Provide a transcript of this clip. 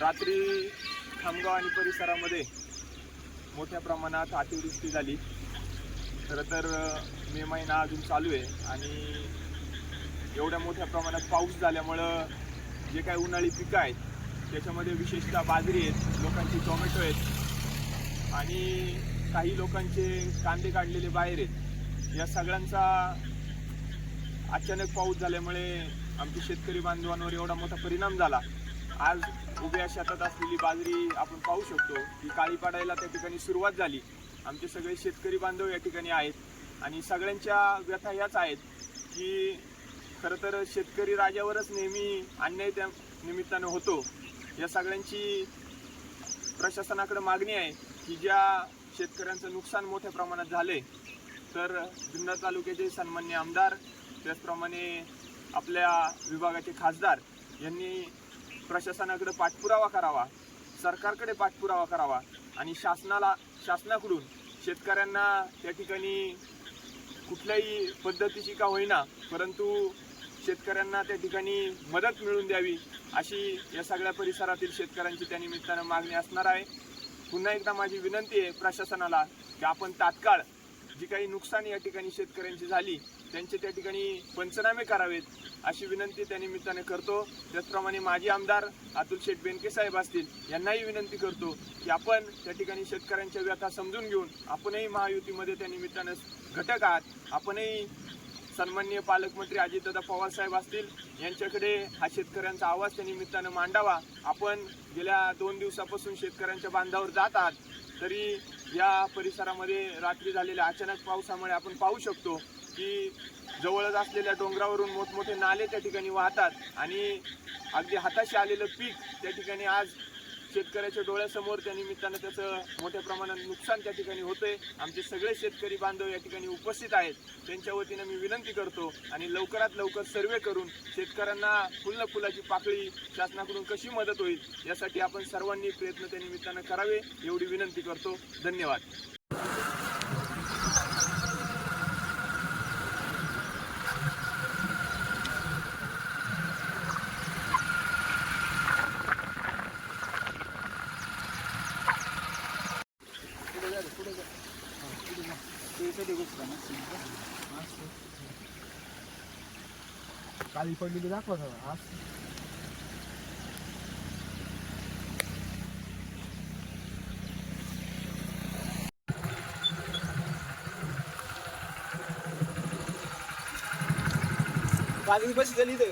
रात्री खामगाव आणि परिसरामध्ये मोठ्या प्रमाणात अतिवृष्टी झाली. खरं तर मे महिना अजून चालू आहे आणि एवढ्या मोठ्या प्रमाणात पाऊस झाल्यामुळं जे काही उन्हाळी पिकं आहेत त्याच्यामध्ये विशेषतः बाजरी आहेत लोकांची टोमॅटो आहेत आणि काही लोकांचे कांदे काढलेले बाहेर आहेत. या सगळ्यांचा अचानक पाऊस झाल्यामुळे आमच्या शेतकरी बांधवांवर एवढा मोठा परिणाम झाला. आज उभ्या शेतात असलेली बाजरी आपण पाहू शकतो. की काळी पाडायला त्या ठिकाणी सुरुवात झाली. आमचे सगळे शेतकरी बांधव या ठिकाणी आहेत. आणि सगळ्यांच्या व्यथा ह्याच आहेत की खरं तर शेतकरी राजावरच नेहमी अन्याय त्या निमित्तानं होतो. या सगळ्यांची प्रशासनाकडे मागणी आहे की ज्या शेतकऱ्यांचं नुकसान मोठ्या प्रमाणात झाले तर जुन्नर तालुक्याचे सन्मान्य आमदार त्याचप्रमाणे आपल्या विभागाचे खासदार यांनी प्रशासनाकडे पाठपुरावा करावा सरकारकडे पाठपुरावा करावा आणि शासनाला शासनाकडून शेतकऱ्यांना त्या ठिकाणी कुठल्याही पद्धतीची का होईना परंतु शेतकऱ्यांना त्या ठिकाणी मदत मिळवून द्यावी अशी या सगळ्या परिसरातील शेतकऱ्यांची त्या निमित्तानं मागणी असणार आहे. पुन्हा एकदा माझी विनंती आहे प्रशासनाला की आपण तात्काळ जी काही नुकसान या ठिकाणी शेतकऱ्यांची झाली त्यांचे त्या ठिकाणी पंचनामे करावेत अशी विनंती त्या निमित्ताने करतो. त्याचप्रमाणे माजी आमदार अतुल शेठ बेनके साहेब असतील यांनाही विनंती करतो की आपण त्या ठिकाणी शेतकऱ्यांच्या व्यथा समजून घेऊन आपणही महायुतीमध्ये त्या निमित्तानं घटक आहात. आपणही सन्माननीय पालकमंत्री अजितदादा पवार साहेब असतील यांच्याकडे हा शेतकऱ्यांचा आवाज त्या निमित्तानं मांडावा. आपण गेल्या दोन दिवसापासून शेतकऱ्यांच्या बांधावर जात आहात. तरी या परिसरामध्ये रात्री झालेल्या अचानक पावसामुळे आपण पाहू शकतो की जवळच असलेल्या डोंगरावरून मोठमोठे नाले त्या ठिकाणी वाहतात आणि अगदी हाताशी आलेलं पीक त्या ठिकाणी आज शेतकऱ्याच्या डोळ्यासमोर त्या निमित्तानं त्याचं मोठ्या प्रमाणात नुकसान त्या ठिकाणी होतंय. आमचे सगळे शेतकरी बांधव या ठिकाणी उपस्थित आहेत. त्यांच्या वतीनं मी विनंती करतो आणि लवकरात लवकर सर्वे करून शेतकऱ्यांना फुल फुलाची पाकळी शासनाकडून कशी मदत होईल यासाठी आपण सर्वांनी प्रयत्न त्या निमित्तानं करावे एवढी विनंती करतो. धन्यवाद. काळी पडलेली दाखवा सगळं आज पाणी बस गेली ते